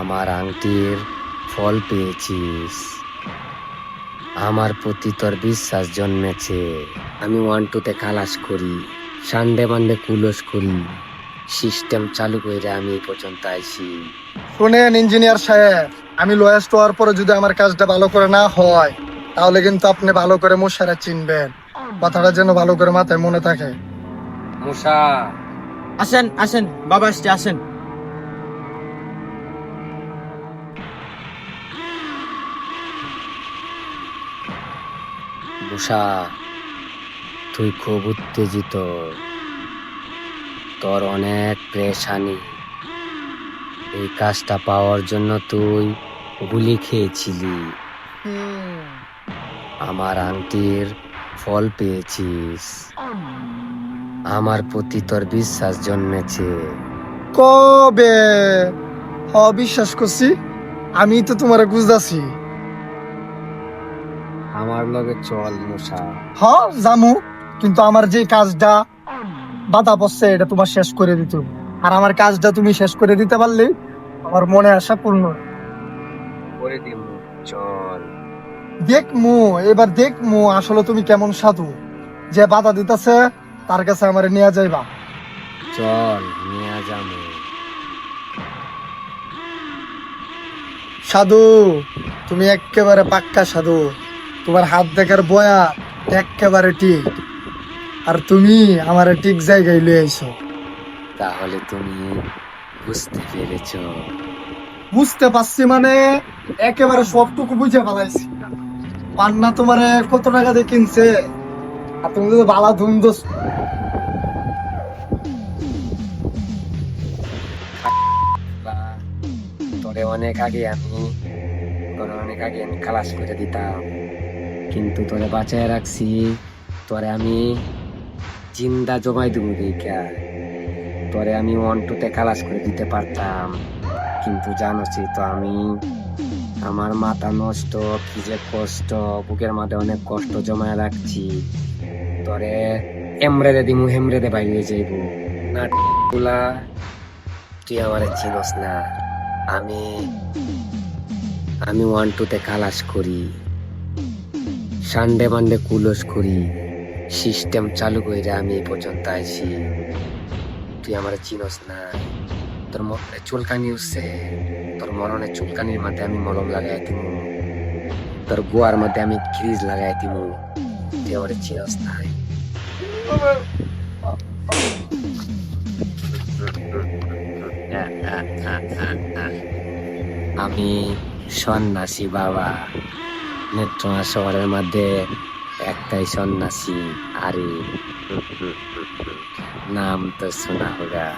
আমার আংটির ফল পেয়েছিস। আমার প্রতি তোর বিশ্বাস জন্মেছে। আমি ওয়ান টুতে খালাস করি সানডে মানডে কুলস করি। সিস্টেম চালু করে আমি এই পর্যন্ত আইছি। শুনেন ইঞ্জিনিয়ার সাহেব আমি লয়েস্ট হওয়ার পরে যদি আমার কাজটা ভালো করে না হয় তাহলে কিন্তু আপনি ভালো করে মশারা চিনবেন। কথাটা যেন ভালো করে মাথায় মনে থাকে। মুসা আসেন আসেন বাবা আসছে আসেন। মুসা তুই খুব উত্তেজিত। তোর অনেক প্রেশানি। এই কাজটা পাওয়ার জন্য তুই গুলি খেয়েছিলি। আমার আংটির ফল পেয়েছিস। আমার প্রতি তোর বিশ্বাস জন্মেছে। কবে? হ বিশ্বাস করছি আমি তো তোমার বুঝতেছি আমার লগে চল মুসা হ জামু কিন্তু আমার যে কাজটা বাধা পড়ছে এটা তোমার শেষ করে দিত আর আমার কাজটা তুমি শেষ করে দিতে পারলে আমার মনে আশা পূর্ণ। করে দিব চল। দেখমু এবার দেখমু আসলে তুমি কেমন সাধু। যে বাধা দিতেছে তার কাছে আমার নিয়ে যাইবা। চল নিয়ে যাব সাধু তুমি একেবারে পাক্কা সাধু। তোমার হাত দেখার বয়া একেবারে ঠিক। আর তুমি আমার ঠিক জায়গায় লয়ে আইছো। তাহলে তুমি বুঝতে পেরেছ। বুঝতে পারছি মানে একেবারে সবটুকু বুঝে ফেলাইছি। পান্না তোমারে কত টাকা দিয়ে কিনছে? আর তুমি তো বালা ধুম দোষ। বা তোরে অনেক আগে আমি তোরে অনেক আগে আমি খালাস করে দিতাম। কিন্তু তোরে বাঁচায় রাখছি। তোরে আমি জিন্দা জমাই দেবো দেখা তোরে আমি ওয়ান টুতে খালাস করে দিতে পারতাম। কিন্তু জানোছি তো আমি, আমার মাথা নষ্ট, কি যে কষ্ট, বুকের মাথায় অনেক কষ্ট জমায় রাখছি। তোরে এমরেদে দিমু, হেমরেদে বাইরে যাইব। না গুলা তুই আমার চিনস না। আমি আমি ওয়ান টুতে কালাস করি। সানডে মানডে কুলস করি। সিস্টেম চালু করে আমি এই পর্যন্ত আইছি। তুই আমার চিনস না। তোর মনে চুলকানি উঠছে তোর মরণে চুলকানির মধ্যে আমি মলম লাগাই দিব তোর গোয়ার মধ্যে আমি ক্রিজ লাগাই দিব তুই আমার চিনস না। আমি সন্ন্যাসী বাবা। নেত্রমা শহরের মধ্যে একটাই সন্ন্যাসী আরে। নাম তো শোনা হোগা।